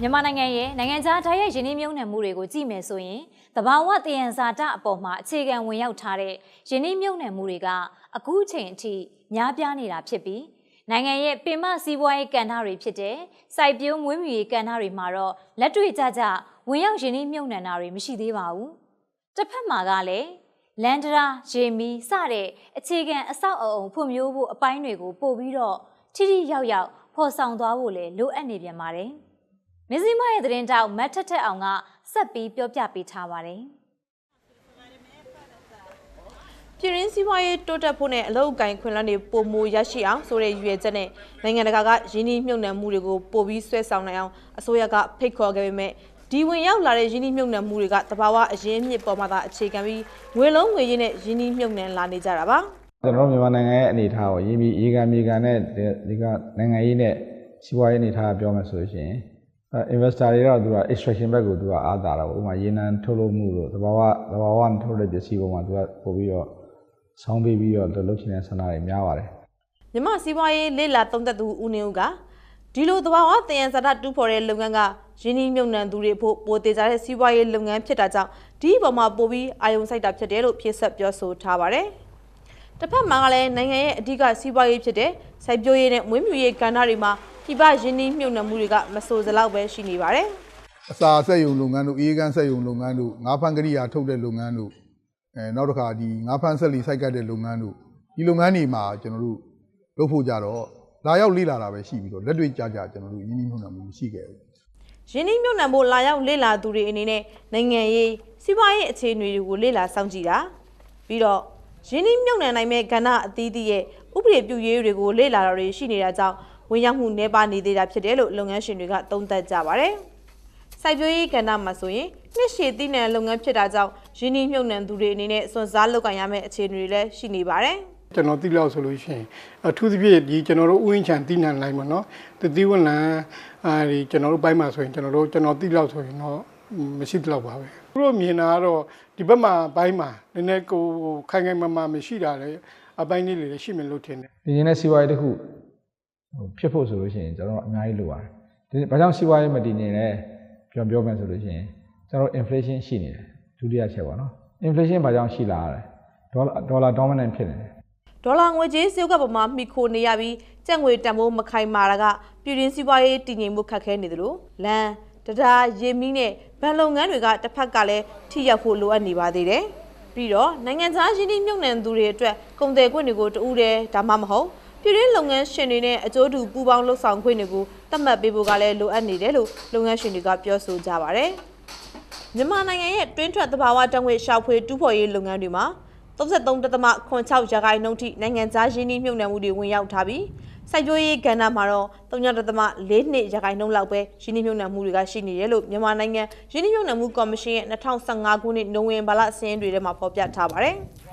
မြန်မာနိုင်ငံရဲ့နိုင်ငံခြားဓာတ်ရိုက်ရင်းနှီးမြှုပ်နှံမှုတွေကိုကြည့်မယ်ဆိုရင်တဘာဝတယံဇာတအပေါ်မှာအခြေခံဝင်ရောက်ထားတဲ့ရင်းနှီးမြှုပ်နှံမှုတွေကအခုချိန်အထိများပြားနေတာဖြစ်ပြီးနိုင်ငံရဲ့ပင်မစီးပွားရေးကဏ္ဍတွေဖြစ်တဲ့စိုက်ပျိုးမွေးမြူရေးကဏ္ဍတွေမှာတော့လက်တွေ့ကြကြဝင်ရောက်ရင်းနှီးမြှုပ်နှံတာတွေမရှိသေးပါဘူး။တစ်ဖက်မှာကလည်းလန်ဒရာရေမီစတဲ့အခြေခံအဆောက်အအုံဖွံ့ဖြိုးဖို့အပိုင်းတွေကိုပို့ပြီးတော့ထိထိရောက်ရောက်ဖော်ဆောင်သွားဖို့လည်းလိုအပ်နေပြန်ပါတယ်။ မဇ္ဈိမရဲ့သတင်းတောက်မတ်ထက်ထက်အောင်ကဆက်ပြီးပြောပြပေးထားပါတယ်။ပြည်ရင်းစီးပွားရေးတိုးတက်ဖို့နဲ့အလုပ်အကင်ခွင့်လန်းတွေပုံမရရှိအောင်ဆိုတဲ့ရည်ရွယ်ချက်နဲ့နိုင်ငံတကာကရင်းနှီးမြှုပ်နှံမှုတွေကိုပိုပြီးဆွဲဆောင်နိုင်အောင်အစိုးရကဖိတ်ခေါ်ခဲ့ပေမဲ့ဒီဝင်ရောက်လာတဲ့ရင်းနှီးမြှုပ်နှံမှုတွေကတဘာဝအရင်းအမြစ်ပေါ်မှာသာအခြေခံပြီးငွေလုံးငွေရင်းနဲ့ရင်းနှီးမြှုပ်နှံလာနေကြတာပါကျွန်တော်တို့မြန်မာနိုင်ငံရဲ့အနေအထားကိုရေးပြီးရေကန်မြေကန်နဲ့ဒီဒီကနိုင်ငံရေးနဲ့စီးပွားရေးအနေအထားပြောမယ်ဆိုလို့ရှိရင်အဲ investor တွေတော့သူက extraction ဘက်ကိုသူကအားတာတာပေါ့ဥပမာရေနံထုတ်လုပ်မှုတို့သဘာဝသဘာဝနဲ့ထုတ်တဲ့ပစ္စည်းပေါ်မှာသူကပို့ပြီးတော့ဆောင်းပေးပြီးတော့သူလုပ်ချင်တဲ့ဆန္ဒတွေများပါတယ်မြမစီးပွားရေးလေ့လာသုံးသပ်သူဦးနေဦးကဒီလိုသဘာဝတယံဇာတတူးဖော်တဲ့လုပ်ငန်းကရင်းနှီးမြှုပ်နှံသူတွေအဖို့ပိုသေးကြတဲ့စီးပွားရေးလုပ်ငန်းဖြစ်တာကြောင့်ဒီအပေါ်မှာပိုပြီးအာရုံစိုက်တာဖြစ်တယ်လို့ဖြည့်ဆက်ပြောဆိုထားပါတယ်။တစ်ဖက်မှာကလည်းနိုင်ငံရဲ့အဓိကစီးပွားရေးဖြစ်တဲ့စိုက်ပျိုးရေးနဲ့မွေးမြူရေးကဏ္ဍတွေမှာ ပြပရင်းနှီးမြှုပ်နှံမှုတွေကမဆိုစလောက်ပဲရှိနေပါတယ်။အစာဆက်ယုံလုပ်ငန်းတို့အေးကန်းဆက်ယုံလုပ်ငန်းတို့ငါးဖမ်းကရိယာထုတ်တဲ့လုပ်ငန်းတို့အဲနောက်တစ်ခါဒီငါးဖမ်းဆက်လီစိုက်ကတ်တဲ့လုပ်ငန်းတို့ဒီလုပ်ငန်းတွေမှာကျွန်တော်တို့လုပ်ဖို့ကြတော့လာရောက်လေ့လာတာပဲရှိပြီးတော့လက်တွေ့ကြကြကျွန်တော်တို့ရင်းနှီးမြှုပ်နှံမှုမရှိခဲ့ဘူးရင်းနှီးမြှုပ်နှံဖို့လာရောက်လေ့လာသူတွေအနေနဲ့နိုင်ငံရေးစီးပွားရေးအခြေအနေတွေကိုလေ့လာစောင့်ကြည့်တာပြီးတော့ရင်းနှီးမြှုပ်နှံနိုင်မဲ့ကဏ္ဍအသီးသီးရဲ့ဥပဒေပြုရေးတွေကိုလေ့လာတာတွေရှိနေတာကြောင့် ဝင်ရောက်မှုနှဲပါနေသေးတာဖြစ်တယ်လို့လုပ်ငန်းရှင်တွေကသုံးသပ်ကြပါတယ်။စိုက်ပျိုးရေးကဏ္ဍမှာဆိုရင်နှစ်ရှည်တည်နံလုပ်ငန်းဖြစ်တာကြောင့်ရင်းနှီးမြှုပ်နှံသူတွေအနေနဲ့စွန့်စားလုပ်ကင်ရမယ့်အခြေအနေတွေလည်းရှိနေပါတယ်။ ကျွန်တော်သိလောက်ဆိုလို့ရှိရင်အထူးသဖြင့်ဒီကျွန်တော်တို့ဥယျာဉ်ချန်တိနန်လိုက်မှာเนาะတတိဝလံအဲဒီကျွန်တော်တို့ပိုင်းမှာဆိုရင်ကျွန်တော်တို့ကျွန်တော်သိလောက်ဆိုရင်တော့မရှိသလောက်ပါပဲသူတို့မြင်တာကတော့ဒီဘက်မှာဘိုင်းမှာနည်းနည်းကိုခိုင်ခိုင်မာမာမရှိတာလေအပိုင်းလေးတွေလည်းရှိမယ်လို့ထင်တယ် ဒီရင်းနဲ့စီးပွားရေးတစ်ခု ဟိုဖြစ်ဖို့ဆိုလို့ရှိရင်ကျွန်တော်တို့အများကြီးလိုပါတယ်ဒီဘာကြောင့်စီးပွားရေးမတည်ငြိမ်လဲပြောပြောမယ်ဆိုလို့ရှိရင်ကျွန်တော်တို့ inflation ရှိနေတယ်ဒုတိယချက်ပါနော် inflation ဘာကြောင့်ရှိလာရလဲဒေါ်လာဒေါ်လာ dominant ဖြစ်နေတယ်ဒေါ်လာငွေကြေးစည်းကပ်ပေါ်မှာမှီခိုနေရပြီးကျပ်ငွေတန်ဖိုးမခိုင်မာတာကပြည်တွင်းစီးပွားရေးတည်ငြိမ်မှုခက်ခဲနေတယ်လို့လန်တရားရေမီနဲ့ဗန်လုပ်ငန်းတွေကတစ်ဖက်ကလည်းထိရောက်ဖို့လိုအပ်နေပါသေးတယ်။ပြီးတော့နိုင်ငံခြားရင်းနှီးမြှုပ်နှံသူတွေအတွက်ကုန်တယ်ခွင့်တွေကိုတူးတယ်ဒါမှမဟုတ် ပြည်တွင်းလုပ်ငန်းရှင်တွေနဲ့အကျိုးတူပူးပေါင်းလှုပ်ဆောင်ခွင့်တွေကိုသတ်မှတ်ပေးဖို့ကလည်းလိုအပ်နေတယ်လို့လုပ်ငန်းရှင်တွေကပြောဆိုကြပါဗျ။မြန်မာနိုင်ငံရဲ့တွင်းထွက်သဘာဝတံငွေရှောက်ဖွေတူးဖော်ရေးလုပ်ငန်းတွေမှာ33.6ရာခိုင်နှုန်းထိနိုင်ငံခြားရင်းနှီးမြှုပ်နှံမှုတွေဝင်ရောက်ထားပြီးစိုက်ပျိုးရေးကဏ္ဍမှာတော့3.42ရာခိုင်နှုန်းလောက်ပဲရင်းနှီးမြှုပ်နှံမှုတွေကရှိနေတယ်လို့မြန်မာနိုင်ငံရင်းနှီးမြှုပ်နှံမှုကော်မရှင်ရဲ့2015ခုနှစ်နိုဝင်ဘာလစာရင်းတွေထဲမှာဖော်ပြထားပါတယ်။